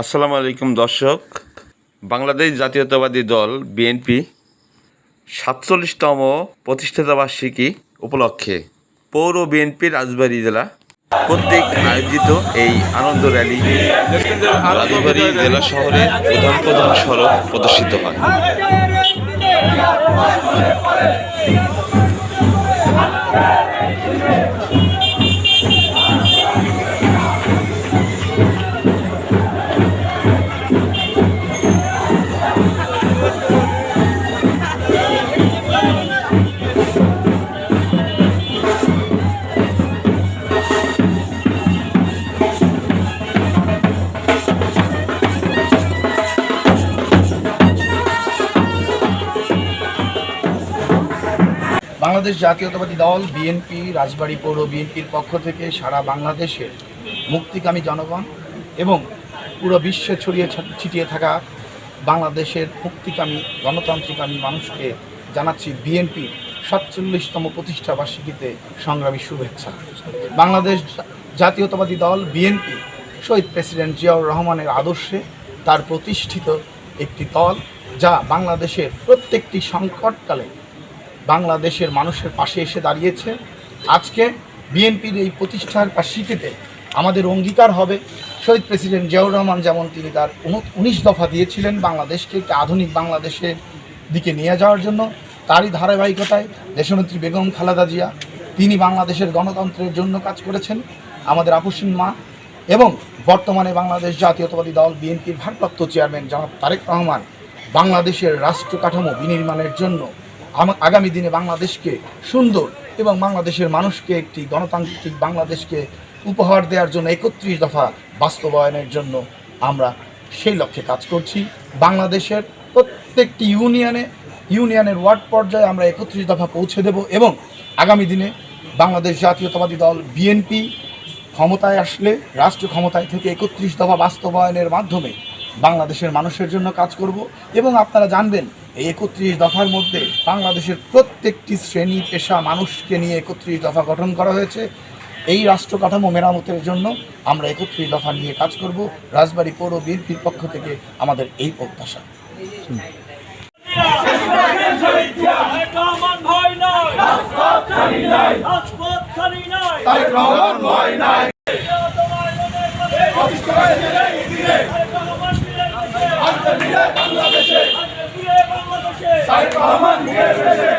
আসসালামু আলাইকুম, দর্শক। বাংলাদেশ জাতীয়তাবাদী দল, বিএনপি, সাতচল্লিশতম প্রতিষ্ঠাতা বার্ষিকী উপলক্ষে পৌর বিএনপি রাজবাড়ী জেলা কর্তৃক আয়োজিত এই আনন্দ র্যালি রাজবাড়ী জেলা শহরের প্রধান প্রধান সড়ক প্রদর্শিত হয়। বাংলাদেশ জাতীয়তাবাদী দল, বিএনপি, রাজবাড়ী পৌর বিএনপির পক্ষ থেকে সারা বাংলাদেশের মুক্তিকামী জনগণ এবং পুরো বিশ্বে ছড়িয়ে ছিটিয়ে থাকা বাংলাদেশের মুক্তিকামী, গণতান্ত্রিকামী মানুষকে জানাচ্ছি বিএনপি সাতচল্লিশতম প্রতিষ্ঠা বার্ষিকীতে সংগ্রামী শুভেচ্ছা। বাংলাদেশ জাতীয়তাবাদী দল, বিএনপি, শহীদ প্রেসিডেন্ট জিয়াউর রহমানের আদর্শে তার প্রতিষ্ঠিত একটি দল, যা বাংলাদেশের প্রত্যেকটি সংকটকালে বাংলাদেশের মানুষের পাশে এসে দাঁড়িয়েছে। আজকে বিএনপির এই প্রতিষ্ঠার বার্ষিকীতে আমাদের অঙ্গীকার হবে। শহীদ প্রেসিডেন্ট জিয়াউর রহমান যেমন তিনি তার উনিশ দফা দিয়েছিলেন বাংলাদেশকে একটি আধুনিক বাংলাদেশের দিকে নিয়ে যাওয়ার জন্য। তারই ধারাবাহিকতায় দেশনেত্রী বেগম খালেদা জিয়া, তিনি বাংলাদেশের গণতন্ত্রের জন্য কাজ করেছেন। আমাদের আপুসিন মা এবং বর্তমানে বাংলাদেশ জাতীয়তাবাদী দল বিএনপির ভারপ্রাপ্ত চেয়ারম্যান জনাব তারেক রহমান বাংলাদেশের রাষ্ট্র কাঠামো বিনির্মাণের জন্য আগামী দিনে বাংলাদেশকে সুন্দর এবং বাংলাদেশের মানুষকে একটি গণতান্ত্রিক বাংলাদেশকে উপহার দেওয়ার জন্য একত্রিশ দফা বাস্তবায়নের জন্য আমরা সেই লক্ষ্যে কাজ করছি। বাংলাদেশের প্রত্যেকটি ইউনিয়নে, ইউনিয়নের ওয়ার্ড পর্যায়ে আমরা একত্রিশ দফা পৌঁছে দেব এবং আগামী দিনে বাংলাদেশ জাতীয়তাবাদী দল বিএনপি ক্ষমতায় আসলে, রাষ্ট্র ক্ষমতায় থেকে একত্রিশ দফা বাস্তবায়নের মাধ্যমে বাংলাদেশের মানুষের জন্য কাজ করব এবং আপনারা জানবেন এই একত্রিশ দফার মধ্যে বাংলাদেশের প্রত্যেকটি শ্রেণি পেশা মানুষকে নিয়ে একত্রিশ দফা গঠন করা হয়েছে। এই রাষ্ট্র কাঠামো মেরামতের জন্য আমরা একত্রিশ দফা নিয়ে কাজ করব। রাজবাড়ী পৌর বিএনপির পক্ষ থেকে আমাদের এই প্রত্যাশা। রহমান ভয় নয় ছাড়ি নাই রাজপথ ছাড়ি নাই